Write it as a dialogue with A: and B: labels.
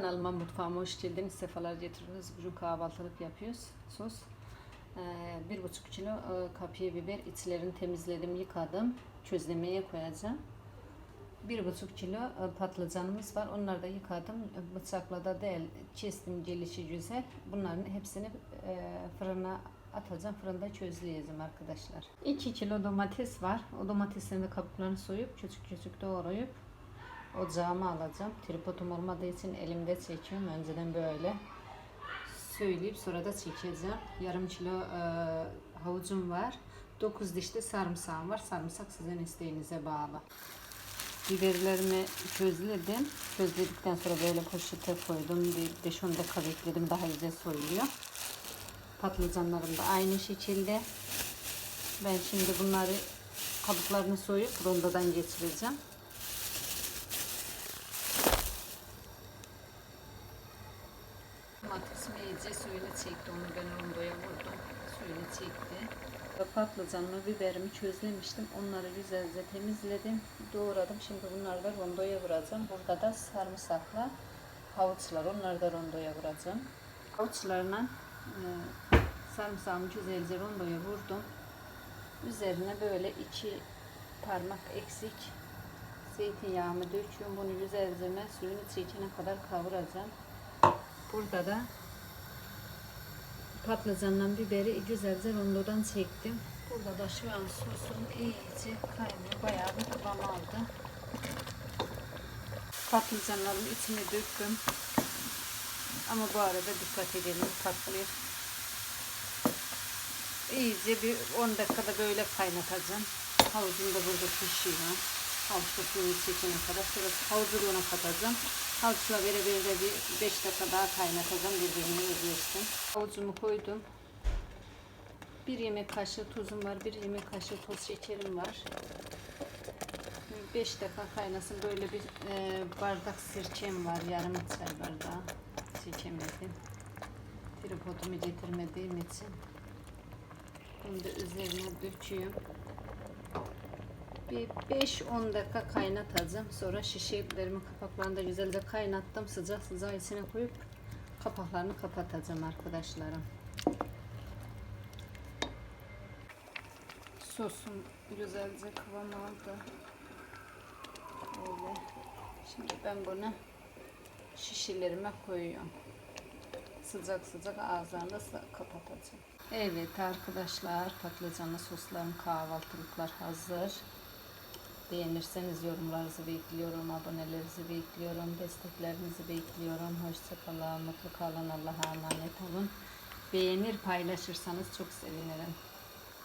A: Kanalıma mutfağıma hoş geldiniz. Sefalar getirdiniz. Bugün kahvaltılık yapıyoruz. Sos. Ee, bir buçuk kilo e, kapya biber. içlerini temizledim, yıkadım. Közlemeye koyacağım. Bir buçuk kilo e, patlıcanımız var. Onları da yıkadım. Bıçakla da değil. Kestim gelişi güzel. Bunların hepsini e, fırına atacağım. Fırında közleyeceğim arkadaşlar. 2 kilo domates var. O domateslerin de kabuklarını soyup küçük küçük doğrayıp ocağıma alacağım. Tripodum olmadığı için elimde çekiyorum. Önceden böyle söyleyip sonra da çekeceğim. Yarım kilo e, havucum var. 9 diş de sarımsağım var. Sarımsak sizin isteğinize bağlı. Biberlerimi közledim. Közledikten sonra böyle poşete koydum. Bir 5-10 dakika bekledim. Daha güzel soyuluyor. Patlıcanlarım da aynı şekilde. Ben şimdi bunları kabuklarını soyup rondodan geçireceğim. Domatesimi iyice suyunu çekti. Onu ben rondoya vurdum. Suyunu çekti. Patlıcanımı, biberimi közlemiştim. Onları güzelce temizledim. Doğradım. Şimdi bunları da rondoya vuracağım. Burada da sarımsakla havuçlar. Onları da rondoya vuracağım. Havuçlarla e, sarımsağımı güzelce rondoya vurdum. Üzerine böyle iki parmak eksik zeytinyağımı döküyorum. Bunu güzelce suyunu çekene kadar kavuracağım. Burada da patlıcanla biberi güzelce rondodan çektim. Burada da şu an sosum iyice kaynıyor. Bayağı bir kıvam aldı. Patlıcanların içine döktüm. Ama bu arada dikkat edelim patlıyor. İyice bir 10 dakikada böyle kaynatacağım. Havucum da burada pişiyor. Havuçla suyunu çekene kadar. Sonra havucu da ona katacağım. Havuçla beraber de bir 5 dakika daha kaynatacağım. Birbirini özleşsin. Havucumu koydum. Bir yemek kaşığı tuzum var. Bir yemek kaşığı toz şekerim var. 5 dakika kaynasın. Böyle bir e, bardak sirkem var. Yarım çay bardağı. Çekemedim. Tripodumu getirmediğim için. Bunu da üzerine döküyorum. Bir 5-10 dakika kaynatacağım. Sonra şişeklerimin kapaklarını da güzelce kaynattım. Sıcak sıcak içine koyup kapaklarını kapatacağım arkadaşlarım. Sosum güzelce kıvam aldı. Böyle. Şimdi ben bunu şişelerime koyuyorum. Sıcak sıcak ağızlarını kapatacağım. Evet arkadaşlar patlıcanlı soslarım kahvaltılıklar hazır. Beğenirseniz yorumlarınızı bekliyorum, abonelerinizi bekliyorum, desteklerinizi bekliyorum. Hoşçakalın, mutlu kalın, Allah'a emanet olun. Beğenir, paylaşırsanız çok sevinirim.